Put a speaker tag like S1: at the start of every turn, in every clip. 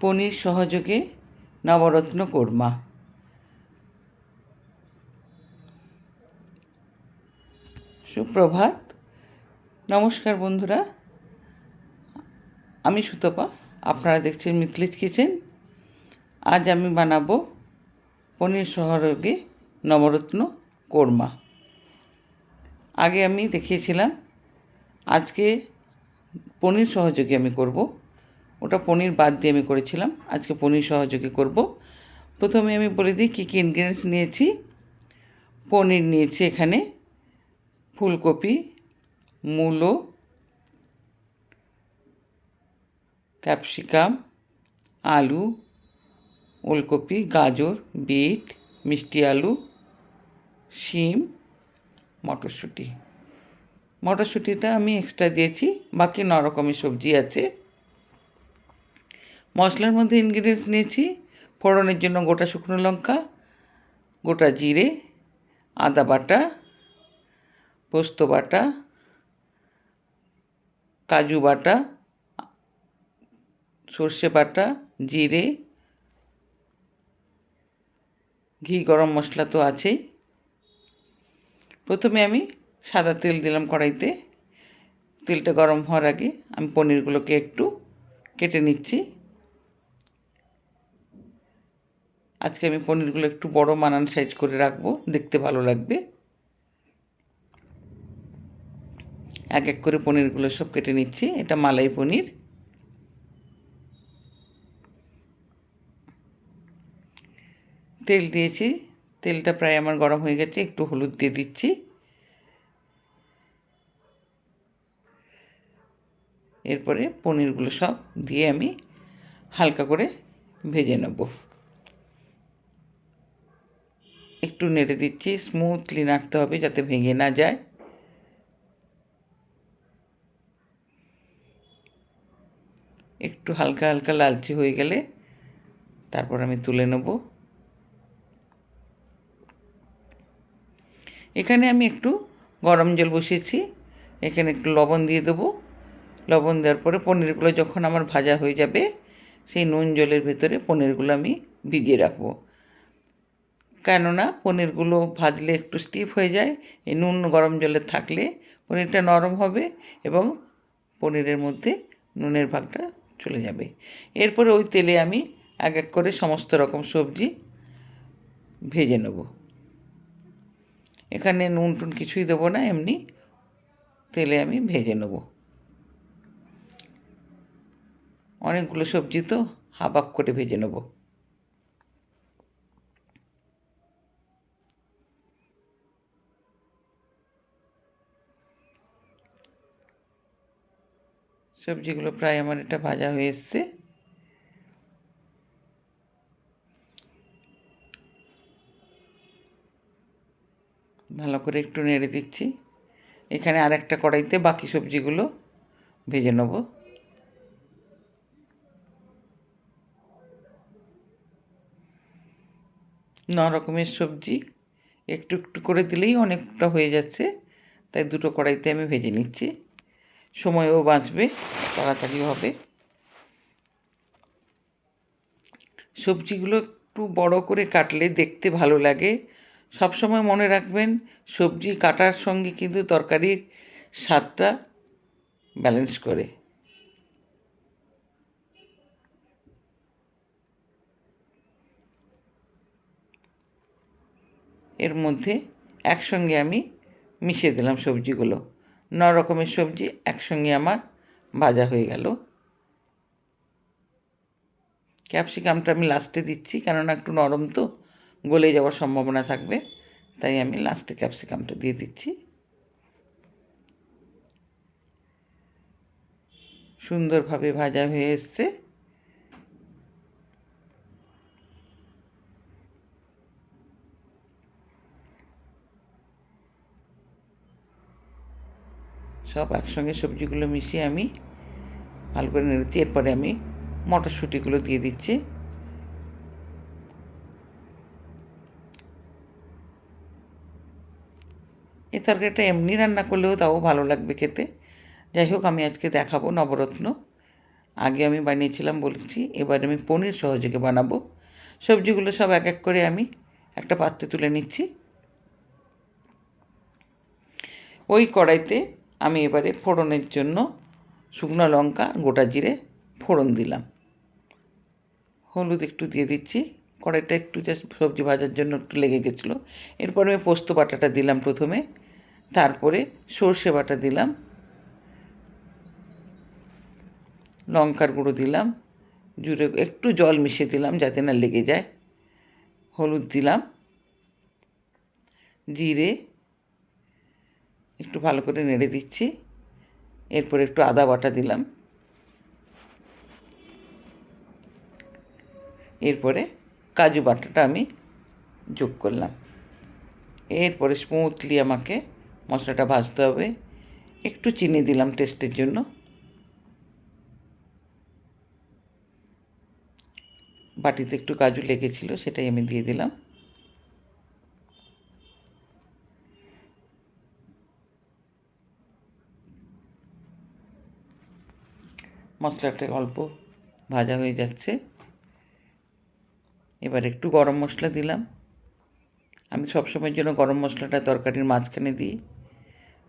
S1: পনির সহযোগে নবরত্ন কোরমা। সুপ্রভাত। নমস্কার বন্ধুরা। আমি সুতপা, আপনারা দেখছেন মিথলিজ কিচেন। আজ আমি বানাবো পনির সহযোগে নবরত্ন কোরমা। আগে আমি দেখিয়েছিলাম, আজকে পনির সহযোগে আমি করব। ওটা পনির বাদ দিয়ে আমি করেছিলাম। আজকে পনির সহযোগে করব। প্রথমে আমি বলে দিই কী কী ইনগ্রিডিয়েন্টস নিয়েছি। পনির নিয়েছি এখানে ফুলকপি, মূলো, ক্যাপসিকাম, আলু, ওলকপি, গাজর, বিট, মিষ্টি আলু, শিম, মটরশুঁটি। মটরশুঁটিটা আমি এক্সট্রা দিয়েছি। বাকি ন রকমের সবজি আছে। মশলার মধ্যে ইনগ্রিডিয়েন্টস নিয়েছি। ফোড়নের জন্য গোটা শুকনো লঙ্কা, গোটা জিরে, আদা বাটা, পোস্ত বাটা, কাজু বাটা, সর্ষে বাটা, জিরে, ঘি গরম মশলা তো আছেই। প্রথমে আমি সাদা তেল দিলাম কড়াইতে। তেলটা গরম হওয়ার আগে আমি পনিরগুলোকে একটু কেটে নিচ্ছি। আজকে আমি পনিরগুলো একটু বড় মানান সাইজ করে রাখব, দেখতে ভালো লাগবে। এক এক করে পনিরগুলো সব কেটে নিচ্ছি, এটা মালাই পনির। তেল দিয়েছি, তেলটা প্রায় আমার গরম হয়ে গেছে, একটু হলুদ দিয়ে দিচ্ছি। এরপরে পনিরগুলো সব দিয়ে আমি হালকা করে ভেজে নেব। একটু নেড়ে দিচ্ছি স্মুথলি নাড়তে হবে যাতে ভেঙে না যায়। একটু হালকা হালকা লালচে হয়ে গেলে তারপর আমি তুলে নেব। এখানে আমি একটু গরম জল বসিয়েছি, এখানে একটু লবণ দিয়ে দেবো। লবণ দেওয়ার পরে পনিরগুলো যখন আমার ভাজা হয়ে যাবে, সেই নুন জলের ভেতরে পনিরগুলো আমি ভিজিয়ে রাখব। কেননা পনিরগুলো ভাজলে একটু স্টিফ হয়ে যায়, এই নুন গরম জলে থাকলে পনিরটা নরম হবে এবং পনিরের মধ্যে নুনের ভাগটা চলে যাবে। এরপরে ওই তেলে আমি এক এক করে সমস্ত রকম সবজি ভেজে নেব। এখানে নুন টুন কিছুই দেবো না, এমনি তেলে আমি ভেজে নেব। অনেকগুলো সবজি তো হাফ হাফ করে ভেজে নেব। সবজিগুলো প্রায় আমার এটা ভাজা হয়ে এসছে। ভালো করে একটু নেড়ে দিচ্ছি। এখানে আর একটা কড়াইতে বাকি সবজিগুলো ভেজে নেব। ন রকমের সবজি, একটু একটু করে দিলেই অনেকটা হয়ে যাচ্ছে, তাই দুটো কড়াইতে আমি ভেজে নিচ্ছি। সময়ও বাঁচবে, তাড়াতাড়ি হবে। সবজিগুলো একটু বড় করে কাটলে দেখতে ভালো লাগে। সব সময় মনে রাখবেন, সবজি কাটার সঙ্গে কিন্তু তরকারির স্বাদটা ব্যালেন্স করে। এর মধ্যে একসঙ্গে আমি মিশিয়ে দিলাম সবজিগুলো। ন রকমের সবজি একসঙ্গে আমার ভাজা হয়ে গেল। ক্যাপসিকামটা আমি লাস্টে দিচ্ছি, কেননা একটু নরম তো, গলে যাওয়ার সম্ভাবনা থাকবে, তাই আমি লাস্টে ক্যাপসিকামটা দিয়ে দিচ্ছি। সুন্দরভাবে ভাজা হয়ে এসছে। সব একসঙ্গে সবজিগুলো মিশিয়ে আমি ভালো করে নেড়ে নেড়েছি এরপরে আমি মটরশুঁটিগুলো দিয়ে দিচ্ছি। এই তরকারিটা এমনি রান্না করলেও তাও ভালো লাগবে খেতে। যাই হোক, আমি আজকে দেখাবো নবরত্ন। আগে আমি বানিয়েছিলাম, বলেছি, এবার আমি পনির সহযোগে বানাবো। সবজিগুলো সব এক এক করে আমি একটা পাত্রে তুলে নিচ্ছি। ওই কড়াইতে আমি এবারে ফোড়নের জন্য শুকনো লঙ্কা, গোটা জিরে ফোড়ন দিলাম। হলুদ একটু দিয়ে দিচ্ছি। কড়াইটা একটু জাস্ট সবজি ভাজার জন্য একটু লেগে গেছিল। এরপরে আমি পোস্ত বাটাটা দিলাম প্রথমে। তারপরে সর্ষে বাটা দিলাম। লঙ্কার গুঁড়ো দিলাম। জুড়ে একটু জল মিশিয়ে দিলাম যাতে না লেগে যায়। হলুদ দিলাম। জিরে একটু ভালো করে নেড়ে দিচ্ছি। এরপর একটু আদা বাটা দিলাম। এরপরে কাজু বাটাটা আমি যোগ করলাম। এরপরে স্মুথলি আমাকে মশলাটা ভাজতে হবে। একটু চিনি দিলাম টেস্টের জন্য। বাটিতে একটু কাজু লেগেছিল, সেটাই আমি দিয়ে দিলাম। মশলাটা অল্প ভাজা হয়ে যাচ্ছে। এবার একটু গরম মশলা দিলাম। আমি সবসময়ের জন্য গরম মশলাটা তরকারির মাঝখানে দিই।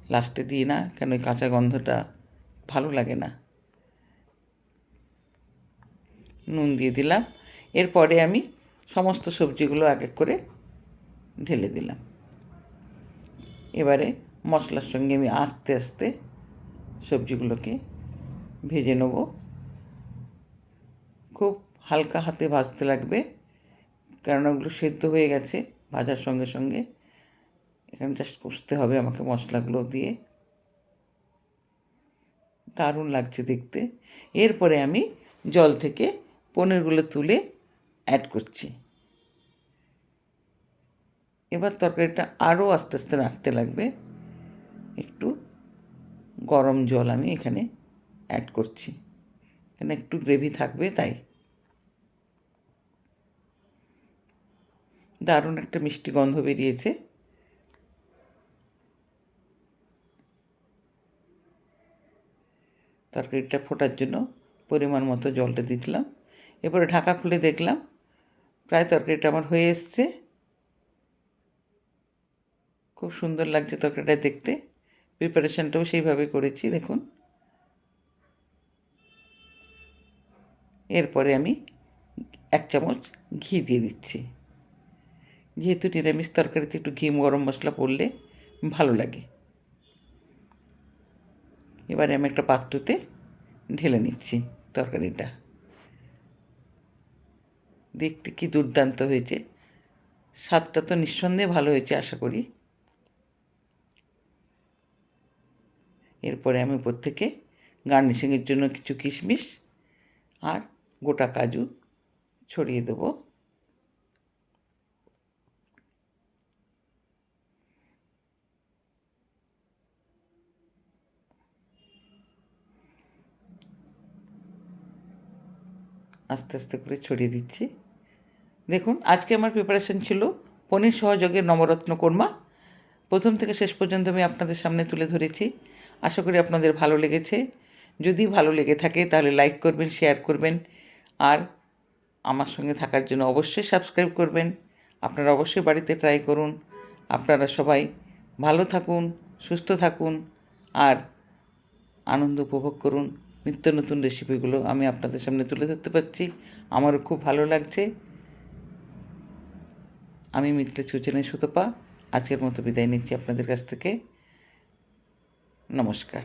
S1: লাস্টে দিই না, কেন ওই কাঁচা গন্ধটা ভালো লাগে না। নুন দিয়ে দিলাম। এরপরে আমি সমস্ত সবজিগুলো এক এক করে ঢেলে দিলাম। এবারে মশলার সঙ্গে আমি আস্তে আস্তে সবজিগুলোকে ভেজে নেব। খুব হালকা হাতে ভাজতে লাগবে, কারণ ওগুলো সেদ্ধ হয়ে গেছে ভাজার সঙ্গে সঙ্গে। এখানে জাস্ট কষতে হবে আমাকে মশলাগুলো দিয়ে। দারুণ লাগছে দেখতে। এরপরে আমি জল থেকে পনিরগুলো তুলে অ্যাড করছি। এবার তরকারিটা আরও আস্তে আস্তে নাড়তে লাগবে। একটু গরম জল আমি এখানে অ্যাড করছি। কেন একটু গ্রেভি থাকবে, তাই। দারুণ একটা মিষ্টি গন্ধ বেরিয়েছে। তরকারিটা ফোটার জন্য পরিমাণ মতো জলটা দিলাম। এরপরে ঢাকা খুলে দেখলাম, প্রায় তরকারিটা আমার হয়ে এসছে। খুব সুন্দর লাগছে তরকারিটা দেখতে। প্রিপারেশানটাও সেইভাবে করেছি, দেখুন। এরপরে আমি এক চামচ ঘি দিয়ে দিচ্ছি। যেহেতু নিরামিষ তরকারিতে একটু ঘি গরম মশলা পড়লে ভালো লাগে। এবারে আমি একটা পাত্রতে ঢেলে নিচ্ছি তরকারিটা। দেখতে কি দুর্দান্ত হয়েছে। স্বাদটা তো নিঃসন্দেহে ভালো হয়েছে, আশা করি। এরপরে আমি উপর থেকে গার্নিশিংয়ের জন্য কিছু কিশমিশ আর গোটা কাজু ছড়িয়ে দেবো। আস্তে আস্তে করে ছড়িয়ে দিচ্ছি। দেখুন, আজকে আমার প্রিপারেশন ছিল পনির সহযোগে নবরত্ন কর্মা। প্রথম থেকে শেষ পর্যন্ত আমি আপনাদের সামনে তুলে ধরেছি। আশা করি আপনাদের ভালো লেগেছে। যদি ভালো লেগে থাকে তাহলে লাইক করবেন শেয়ার করবেন। আর আমার সঙ্গে থাকার জন্য অবশ্যই সাবস্ক্রাইব করবেন। আপনারা অবশ্যই বাড়িতে ট্রাই করুন। আপনারা সবাই ভালো থাকুন, সুস্থ থাকুন আর আনন্দ উপভোগ করুন। নিত্য নতুন রেসিপিগুলো আমি আপনাদের সামনে তুলে ধরতে পারছি। আমারও খুব ভালো লাগছে। আমি মিত্র চুচেনের সুতপা। আজকের মতো বিদায় নিচ্ছি আপনাদের কাছ থেকে। নমস্কার।